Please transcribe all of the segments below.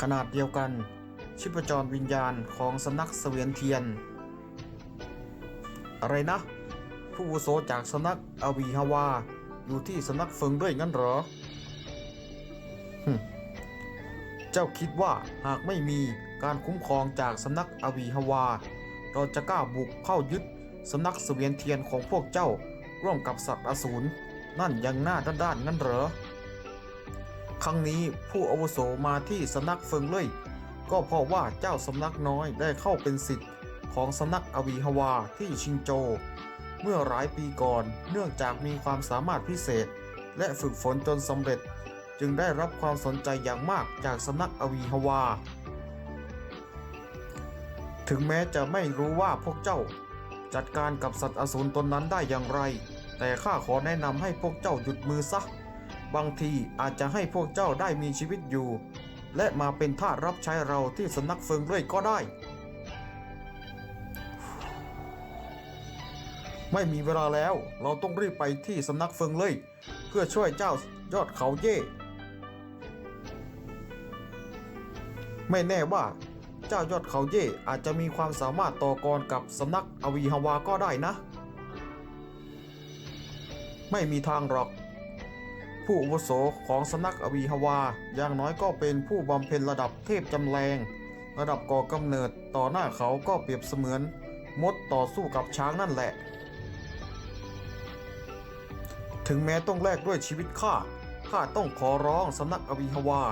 ขนาดเดียวกัน ชิปจรวิญญาณของสำนักเสวียนเทียน อะไรนะ ผู้วุโสจากสำนักอวีฮาวา อยู่ที่สำนักเฟิงด้วยงั้นเหรอหึเจ้าคิดว่าหากไม่มีการคุ้มครองจากสำนักอวีฮาวา เราจะกล้าบุกเข้ายึดสำนักเสวียนเทียนของพวกเจ้าร่วมกับสัตว์อสูรนั่นยังหน้าด้านๆงั้นเหรอ ครั้งนี้ผู้อาวุโสมาที่สำนักเฟิงเล่ยก็เพราะว่าเจ้าสำนักน้อยได้เข้าเป็นสิทธิ์ของสำนักอวีฮวาที่ชิงโจ เมื่อหลายปีก่อนเนื่องจากมีความสามารถพิเศษ และฝึกฝนจนสำเร็จ จึงได้รับความสนใจอย่างมากจากสำนักอวีฮวา ถึงแม้จะไม่รู้ว่าพวกเจ้า จัดการกับสัตว์อสูรตนนั้นได้อย่างไร แต่ข้าขอแนะนำให้พวกเจ้าหยุดมือซะ บางทีอาจจะให้พวกเจ้าได้มีชีวิตอยู่ และมาเป็นทาสรับใช้เราที่สำนักเฟิงเรื่อยก็ได้ ไม่มีเวลาแล้วเราต้องรีบไปที่สำนักเฟิงเลย เพื่อช่วยเจ้ายอดเขาเย่ ไม่แน่ว่าเจ้ายอดเขาเย่อาจจะมีความสามารถต่อกรกับสำนักอวีฮาวาก็ได้นะ ไม่มีทางหรอก ผู้อาวุโสของสำนักอวีฮวา อย่างน้อยก็เป็นผู้บำเพ็ญระดับเทพจำแรง ระดับก่อกำเนิดต่อหน้าเขาก็เปรียบเสมือน มดต่อสู้กับช้างนั่นแหละ ถึงแม้ต้องแลกด้วยชีวิตข้าข้าต้องขอร้องสำนักอวีฮวา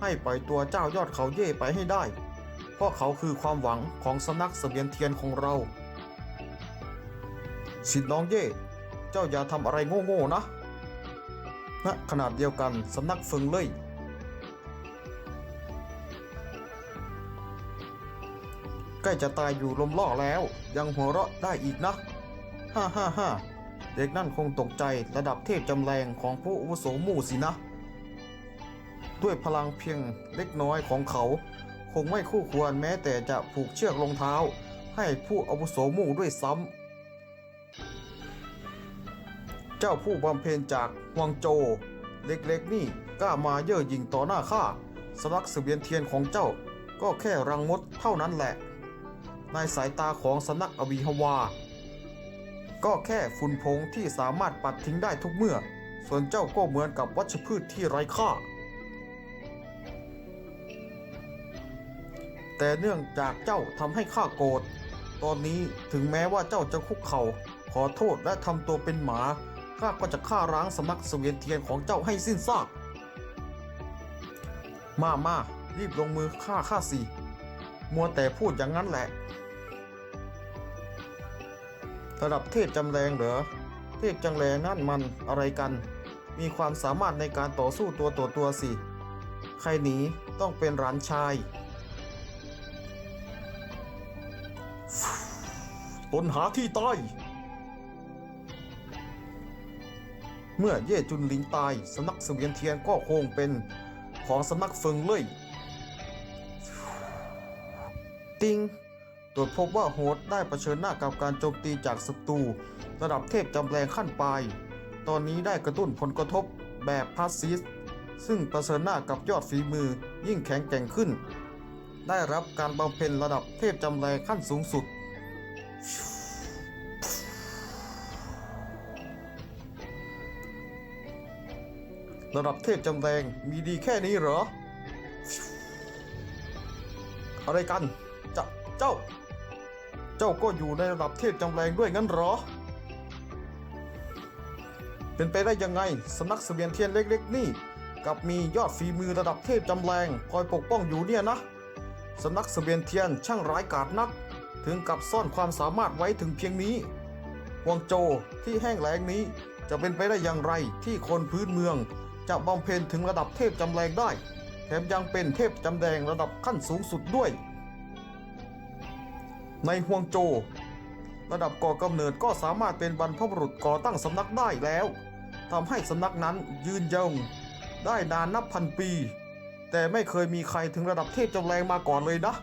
ให้ปล่อยตัวเจ้ายอดเขาเย่ไปให้ได้ เพราะเขาคือความหวังของสำนักเสบียนเทียนของเราสิทธิ์น้องเย่ เจ้าอย่าทำอะไรโง่ๆนะ ณขนาดเดียวกันสำนักเฟิงเล่ยใกล้จะตายอยู่ลมล่อแล้ว ยังหัวเราะได้อีกนะฮ่าฮ่าฮ่าเด็กนั่นคงตกใจระดับเทพจำแรงของผู้อาวุโสมู่สินะ ด้วยพลังเพียงเล็กน้อยของเขา คงไม่คู่ควรแม้แต่จะผูกเชือกรองเท้า ให้ผู้อาวุโสมู่ด้วยซ้ำ เจ้าผู้บำเพ็ญจากฮวงโจ เล็กๆนี่กล้ามาเย่อหยิ่งต่อหน้าข้าสำนักเสบียนเทียนของเจ้า ก็แค่รังมดเท่านั้นแหละ ในสายตาของสนักอวีฮวา ก็แค่ฝุ่นผงที่สามารถปัดทิ้งได้ทุกเมื่อ ส่วนเจ้าก็เหมือนกับวัชพืชที่ไร้ค่า แต่เนื่องจากเจ้าทำให้ข้าโกรธ ตอนนี้ถึงแม้ว่าเจ้าจะคุกเข่าขอโทษและทำตัวเป็นหมา ข้าก็จะฆ่าร้างสำนักเสวียนเทียนของเจ้าให้สิ้นซาก มามารีบลงมือฆ่าข้าสิมัวแต่พูดอย่างนั้นแหละ ระดับเทพจำแรงเหรอ เทพจำแรงนั่นมันอะไรกัน มีความสามารถในการต่อสู้ตัวต่อตัวสิ ใครหนีต้องเป็นร้านชายตนหาที่ใต้ เมื่อเย่จุนหลิงตายสำนักเสวียนเทียนก็คงเป็นของสำนักเฟิงเล่ยติงตรวจพบว่าโฮสต์ได้เผชิญหน้ากับการโจมตีจากศัตรูระดับเทพจำแรงขั้นปลาย ตอนนี้ได้กระตุ้นผลกระทบแบบพาสซิส ซึ่งเผชิญหน้ากับยอดฝีมือยิ่งแข็งแกร่งขึ้น ได้รับการบำเพ็ญระดับเทพจำแรงขั้นสูงสุด ระดับเทพจำแรงมีดีแค่นี้เหรอ อะไรกันจะเจ้า เจ้าก็อยู่ในระดับเทพจำแรงด้วยงั้นเหรอ เป็นไปได้ยังไงสำนักเสบียนเทียนเล็ก ๆ นี่กับมียอดฝีมือระดับเทพจำแรงคอยปกป้องอยู่เนี่ยนะสำนักเสบียนเทียนช่างร้ายกาจนัก ถึงกับซ่อนความสามารถไว้ถึงเพียงนี้ฮวงโจที่แห้งแล้งนี้จะเป็นไปได้อย่างไรที่คนพื้นเมือง จะบำเพ็ญถึงระดับเทพจำแรงได้ แถมยังเป็นเทพจำแรงระดับขั้นสูงสุดด้วย ในฮวงโจ ระดับก่อกำเนิดก็สามารถเป็นบรรพบุรุษก่อตั้งสำนักได้แล้วทำให้สำนักนั้นยืนยงได้นานนับพันปี แต่ไม่เคยมีใครถึงระดับเทพจำแรงมาก่อนเลยนะ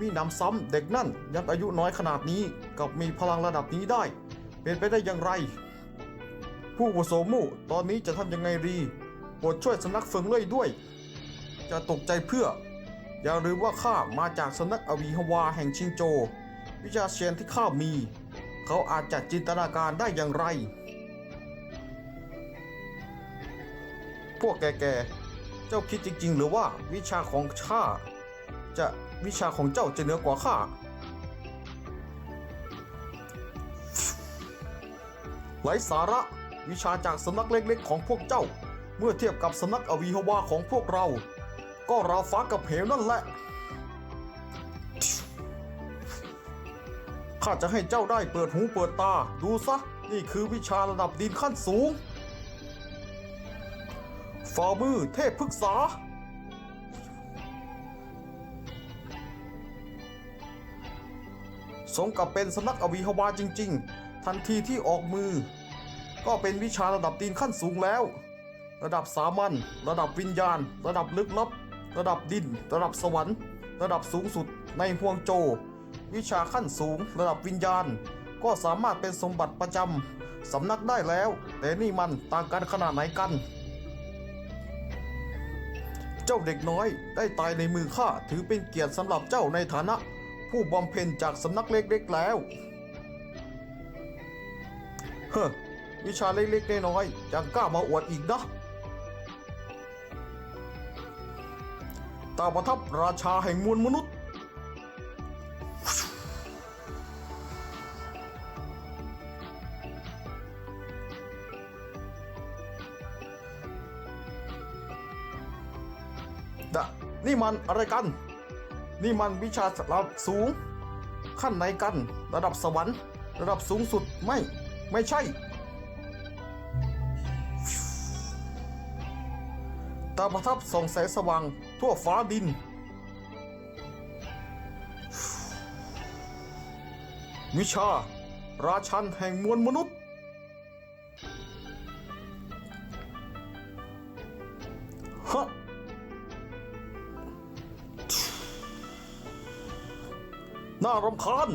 มีนำซ้ำเด็กนั่นยังอายุน้อยขนาดนี้กับมีพลังระดับนี้ได้ เป็นไปได้อย่างไร ผู้วโสมู่ตอนนี้จะทำยังไงดี รดช่วยสำนักเฟิงเล่ยด้วย จะตกใจเพื่อ อย่าลืมว่าข้ามาจากสำนักอวีฮวาแห่งชิงโจ วิชาเชียนที่ข้ามี เขาอาจจะจินตนาการได้อย่างไร พวกแกๆเจ้าคิดจริงๆ หรือว่าวิชาของข้าจะวิชาของเจ้าจะเหนือกว่าข้าไร้สาระวิชาจากสำนักเล็กๆของพวกเจ้า เมื่อเทียบกับสำนักอวีฮวาของพวกเรา ก็ราวฟ้ากับเหวนั่นแหละ ข้าจะให้เจ้าได้เปิดหูเปิดตา ดูซะ นี่คือวิชาระดับดินขั้นสูงฝ่ามือเทพพฤกษาสมกับเป็นสำนักอวีฮวาจริง ๆ ทันทีที่ออกมือ ก็เป็นวิชาระดับดินขั้นสูงแล้ว ระดับสามัญระดับวิญญาณ ระดับลึกลับ ระดับดิน ระดับสวรรค์ ระดับสูงสุดในห่วงโจ วิชาขั้นสูง ระดับวิญญาณ ก็สามารถเป็นสมบัติประจำสำนักได้แล้ว แต่นี่มันต่างกันขนาดไหนกัน เจ้าเด็กน้อยได้ตายในมือข้าถือเป็นเกียรติสำหรับเจ้าในฐานะ ผู้บำเพ็ญจากสำนักเล็กๆแล้วเฮ้อวิชาเล็กๆน้อยๆยังกล้ามาอวดอีกนะ ตาประทับราชาแห่งมวลมนุษย์ ดะ นี่มันอะไรกัน นี่มันวิชาระดับสูง ขั้นไหนกัน ระดับสวรรค์ ระดับสูงสุดไม่ ไม่ใช่ ตาประทับส่องแสงสว่างทั่วฟ้าดิน วิชา ราชันแห่งมวลมนุษย์ ฮะ น่ารำคาญ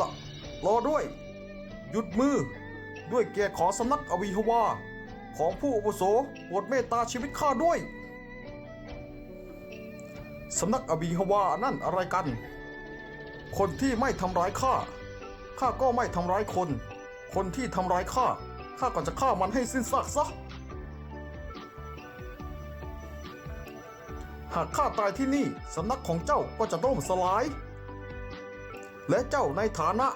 ละรอด้วย หยุดมือด้วยเกียรติขอสำนักอวีฮวา ของผู้อาวุโสโปรดเมตตาชีวิตข้าด้วย สำนักอวีฮวานั่นอะไรกัน คนที่ไม่ทำร้ายข้า ข้าก็ไม่ทำร้ายคน คนที่ทำร้ายข้า ข้าก็จะฆ่ามันให้สิ้นซากซะ หากข้าตายที่นี่ สำนักของเจ้าก็จะล่มสลาย และเจ้าในฐานะ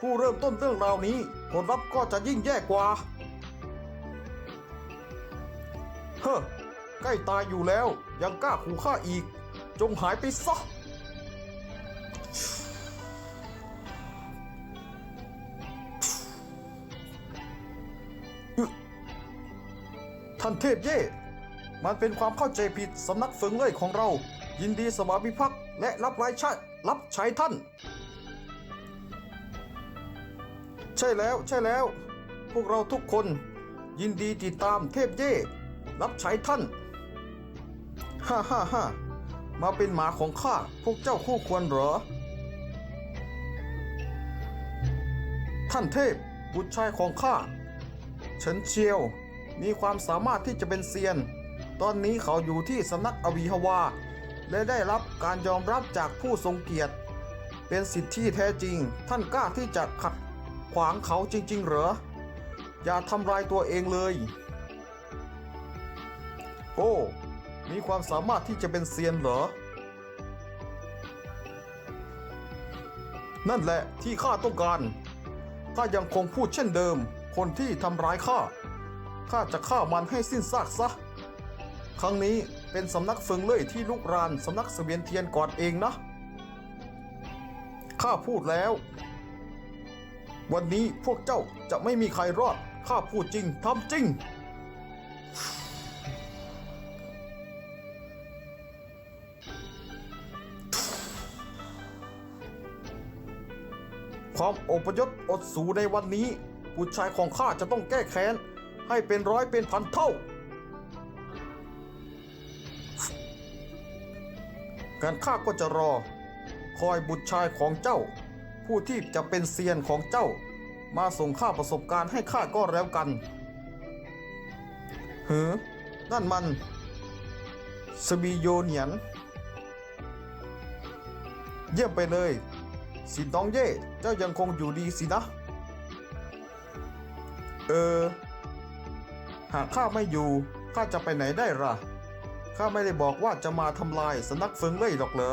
ผู้เริ่มต้นเรื่องราวนี้ผลลัพธ์ก็จะยิ่งแย่กว่า ใกล้ตายอยู่แล้ว ยังกล้าขู่ข้าอีก จงหายไปซะท่านเทพเย่มันเป็นความเข้าใจผิดสำนักเฟิงเล่ยของเรา ยินดีสวามิภักดิ์และรับรายชารับใช้ท่าน ใช่แล้วใช่แล้ว พวกเราทุกคนยินดีติดตามเทพเย่รับใช้ท่าน ฮ่าฮ่าฮ่ามาเป็นหมาของข้า พวกเจ้าคู่ควรเหรอ ท่านเทพ บุตรชายของข้าเฉินเชียว มีความสามารถที่จะเป็นเซียน ตอนนี้เขาอยู่ที่สำนักอวีฮวา และได้รับการยอมรับจากผู้ทรงเกียรติ เป็นสิทธิแท้จริง ท่านกล้าที่จะขัดขวางเขาจริง ๆ เหรอ อย่าทำลายตัวเองเลย โอ้ มีความสามารถที่จะเป็นเซียนเหรอ นั่นแหละที่ข้าต้องการข้ายังคงพูดเช่นเดิม คนที่ทำร้ายข้า ข้าจะฆ่ามันให้สิ้นซากซะ ครั้งนี้เป็นสำนักเฟิงเล่ยที่ลุกรานสำนักเสวียนเทียนก่อนเองนะ ข้าพูดแล้ว วันนี้พวกเจ้าจะไม่มีใครรอด ข้าพูดจริงทำจริง ความอพยพอดสูในวันนี้ผู้ชายของข้าจะต้องแก้แค้น ให้เป็นร้อยเป็นพันเท่า การข้าก็จะรอ คอยบุตรชายของเจ้า ผู้ที่จะเป็นเซียนของเจ้า มาส่งข้าประสบการณ์ให้ข้าก็แล้วกันเฮ้อนั่นมันสบีโยเนียน เยี่ยมไปเลย สินตองเย่เจ้ายังคงอยู่ดีสินะ เออ หากข้าไม่อยู่ ข้าจะไปไหนได้ล่ะ ข้าไม่ได้บอกว่าจะมาทำลายสนักเฟิงเล่ยหรอกเหรอ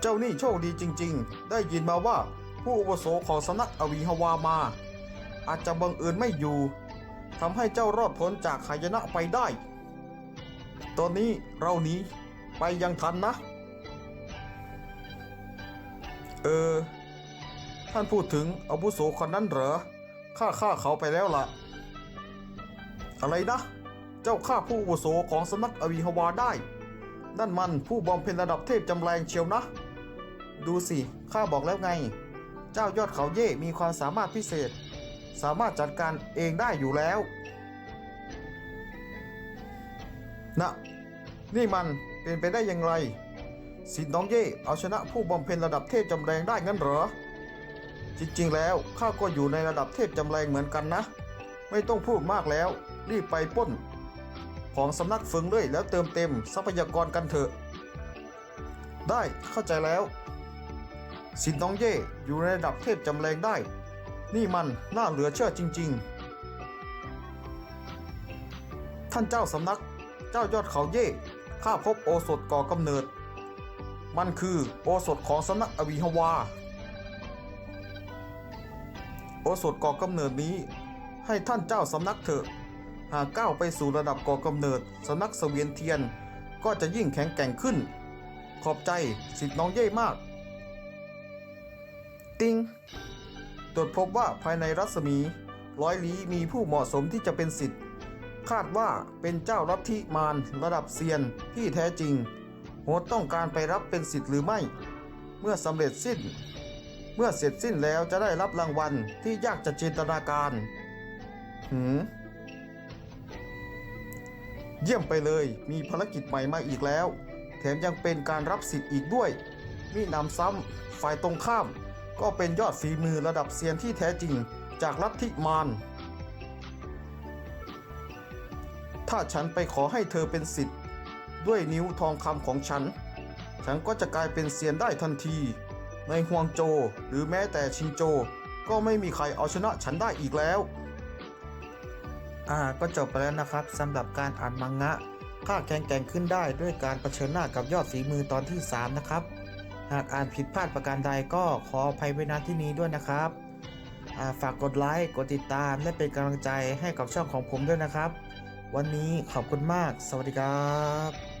เจ้านี่โชคดีจริง ๆ ได้ยินมาว่าผู้อาวุโสของสนักอวีฮวามา อาจจะบังเอิญไม่อยู่ทำให้เจ้ารอดพ้นจากหายนะไปได้ ตอนนี้เราหนี ไปยังทันนะ เออ ท่านพูดถึงอาวุโสคนนั้นเหรอ ข้าฆ่าเขาไปแล้วล่ะ อะไรนะ เจ้าฆ่าผู้อาวุโสของสำนักอวีฮวาได้ นั่นมันผู้บำเพ็ญระดับเทพจำแรงเชียวนะ ดูสิ ข้าบอกแล้วไง เจ้ายอดเขาเย่มีความสามารถพิเศษ สามารถจัดการเองได้อยู่แล้ว นะ นี่มัน เป็นไปได้อย่างไรสินน้องเย่เอาชนะผู้บำเพ็ญระดับเทพจำแรงได้งั้นเหรอ จริงๆแล้วข้าก็อยู่ในระดับเทพจำแรงเหมือนกันนะ ไม่ต้องพูดมากแล้ว รีบไปป้น ของสำนักเฟิงเลยแล้วเติมเต็มทรัพยากรกันเถอะ ได้เข้าใจแล้ว สินน้องเย่อยู่ในระดับเทพจำแรงได้ นี่มันน่าเหลือเชื่อจริง ๆ ท่านเจ้าสำนัก เจ้ายอดเขาเย่ ข้าพบโอสถก่อกำเนิด มันคือโอสถของสำนักอวีฮวา โอสถก่อกำเนิดนี้ ให้ท่านเจ้าสำนักเถอะ หากก้าวไปสู่ระดับก่อกำเนิดสำนักเสวียนเทียนก็จะยิ่งแข็งแกร่งขึ้น ขอบใจสิทธิ์น้องเย่มาก ติงตรวจพบว่าภายในรัศมีร้อยลี้มีผู้เหมาะสมที่จะเป็นสิทธิ์ คาดว่าเป็นเจ้าลัทธิมารระดับเซียนที่แท้จริง โหดต้องการไปรับเป็นสิทธิ์หรือไม่ เมื่อสำเร็จสิ้น เมื่อเสร็จสิ้นแล้วจะได้รับรางวัลที่ยากจะจินตนาการ หืมเยี่ยมไปเลยมีภารกิจใหม่มาอีกแล้ว แถมยังเป็นการรับสิทธิ์อีกด้วย มีนำซ้ำฝ่ายตรงข้าม ก็เป็นยอดฝีมือระดับเซียนที่แท้จริงจากลัทธิมาร ถ้าฉันไปขอให้เธอเป็นสิทธิ์ ด้วยนิ้วทองคำของฉัน ฉันก็จะกลายเป็นเซียนได้ทันที ในฮวงโจหรือแม้แต่ชิงโจ ก็ไม่มีใครเอาชนะฉันได้อีกแล้ว อ่าก็จบไปแล้วนะครับสำหรับการอ่านมังงะข้าแข็งแกร่งขึ้นได้ด้วยการเผชิญหน้ากับยอดฝีมือตอนที่ 3 นะครับ หากอ่านผิดพลาดประการใดก็ขออภัยไว้ณที่นี้ด้วยนะครับ ฝากกดไลค์ กดติดตามและเป็นกำลังใจให้กับช่องของผมด้วยนะครับ วันนี้ขอบคุณมาก สวัสดีครับ